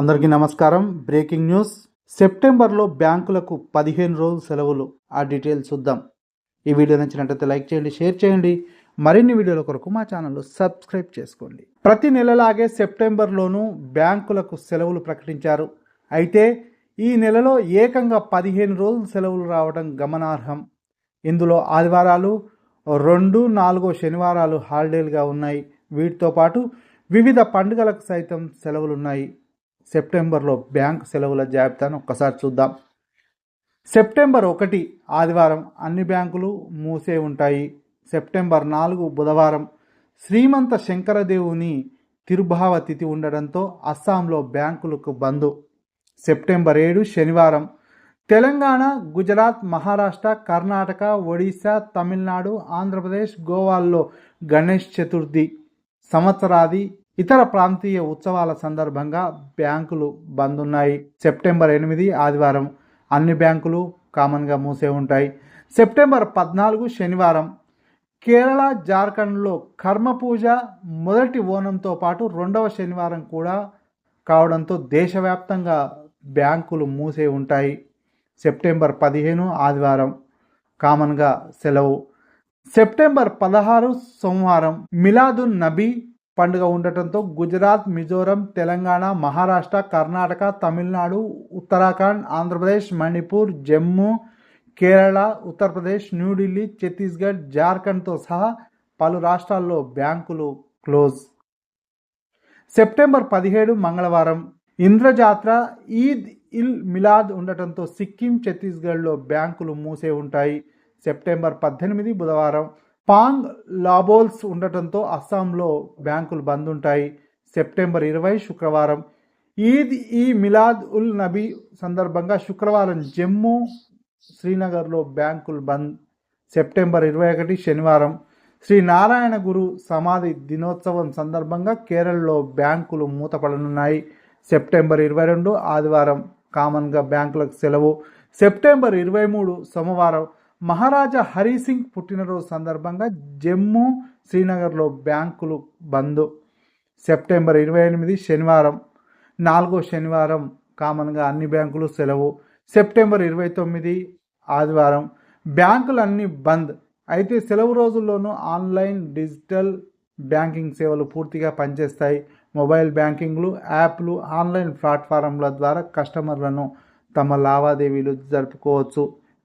అందరికీ నమస్కారం. Breaking news. సెప్టెంబర్లో బ్యాంకులకు పదిహేను రోజులు సెలవులు. ఆ డీటెయిల్స్ చూద్దాం. ఈ వీడియో నచ్చినట్లయితే లైక్ చేయండి షేర్ చేయండి. మరిన్ని వీడియోల కొరకు మా ఛానల్ సబ్స్క్రైబ్ చేసుకోండి. ప్రతి నెలలాగే సెప్టెంబర్లోనూ బ్యాంకులకు సెలవులు ప్రకటించారు. అయితే ఈ నెలలో ఏకంగా పదిహేను రోజులు సెలవులు రావడం గమనార్హం. ఇందులో ఆదివారాలు రెండు నాలుగో శనివారాలు హాలిడేలుగా ఉన్నాయి. వీటితో పాటు వివిధ పండుగలకు సైతం సెలవులున్నాయి. సెప్టెంబర్లో బ్యాంక్ సెలవుల జాబితాను ఒక్కసారి చూద్దాం. సెప్టెంబర్ ఒకటి ఆదివారం అన్ని బ్యాంకులు మూసే ఉంటాయి. సెప్టెంబర్ నాలుగు బుధవారం శ్రీమంత శంకరదేవుని తిరుభావ తిథి ఉండడంతో అస్సాంలో బ్యాంకులకు బంద్. సెప్టెంబర్ ఏడు శనివారం తెలంగాణ గుజరాత్ మహారాష్ట్ర కర్ణాటక ఒడిశా తమిళనాడు ఆంధ్రప్రదేశ్ గోవాల్లో గణేష్ చతుర్థి సంవత్సరాది ఇతర ప్రాంతీయ ఉత్సవాల సందర్భంగా బ్యాంకులు బంద్ ఉన్నాయి సెప్టెంబర్ ఎనిమిది ఆదివారం అన్ని బ్యాంకులు కామన్గా మూసే ఉంటాయి. సెప్టెంబర్ పద్నాలుగు శనివారం కేరళ జార్ఖండ్లో కర్మ పూజ మొదటి ఓనంతో పాటు రెండవ శనివారం కూడా కావడంతో దేశవ్యాప్తంగా బ్యాంకులు మూసే ఉంటాయి. సెప్టెంబర్ పదిహేను ఆదివారం కామన్గా సెలవు. సెప్టెంబర్ పదహారు సోమవారం మిలాదున్ నబీ పండుగ ఉండటంతో గుజరాత్ మిజోరం తెలంగాణ మహారాష్ట్ర కర్ణాటక తమిళనాడు ఉత్తరాఖండ్ ఆంధ్రప్రదేశ్ మణిపూర్ జమ్మూ కేరళ ఉత్తరప్రదేశ్ న్యూఢిల్లీ ఛత్తీస్గఢ్ జార్ఖండ్తో సహా పలు రాష్ట్రాల్లో బ్యాంకులు క్లోజ్. సెప్టెంబర్ పదిహేడు మంగళవారం. ఇంద్రజాత్ర ఈద్ ఇల్ మిలాద్ ఉండటంతో సిక్కిం ఛత్తీస్గఢ్లో బ్యాంకులు మూసే ఉంటాయి. సెప్టెంబర్ పద్దెనిమిది బుధవారం. పాంగ్ లాబోల్స్ ఉండటంతో అస్సాంలో బ్యాంకులు బంద్ ఉంటాయి సెప్టెంబర్ ఇరవై శుక్రవారం. ఈద్ ఈ మిలాద్ ఉల్ నబీ సందర్భంగా శుక్రవారం జమ్మూ శ్రీనగర్లో బ్యాంకులు బంద్. సెప్టెంబర్ ఇరవై ఒకటి శనివారం. శ్రీ నారాయణ గురు సమాధి దినోత్సవం సందర్భంగా కేరళలో బ్యాంకులు మూతపడనున్నాయి. సెప్టెంబర్ ఇరవై రెండు ఆదివారం కామన్గా బ్యాంకులకు సెలవు. సెప్టెంబర్ ఇరవై మూడు సోమవారం. మహారాజా హరి సింగ్ పుట్టినరోజు సందర్భంగా జమ్మూ శ్రీనగర్లో బ్యాంకులు బంద్. సెప్టెంబర్ ఇరవై ఎనిమిది శనివారం నాలుగో శనివారం కామన్గా అన్ని బ్యాంకులు సెలవు. సెప్టెంబర్ ఇరవై తొమ్మిది ఆదివారం బ్యాంకులన్నీ బంద్. అయితే సెలవు రోజుల్లోనూ ఆన్లైన్ డిజిటల్ బ్యాంకింగ్ సేవలు పూర్తిగా పనిచేస్తాయి. మొబైల్ బ్యాంకింగ్లు యాప్లు ఆన్లైన్ ప్లాట్ఫారంల ద్వారా కస్టమర్లను తమ లావాదేవీలు జరుపుకోవచ్చు.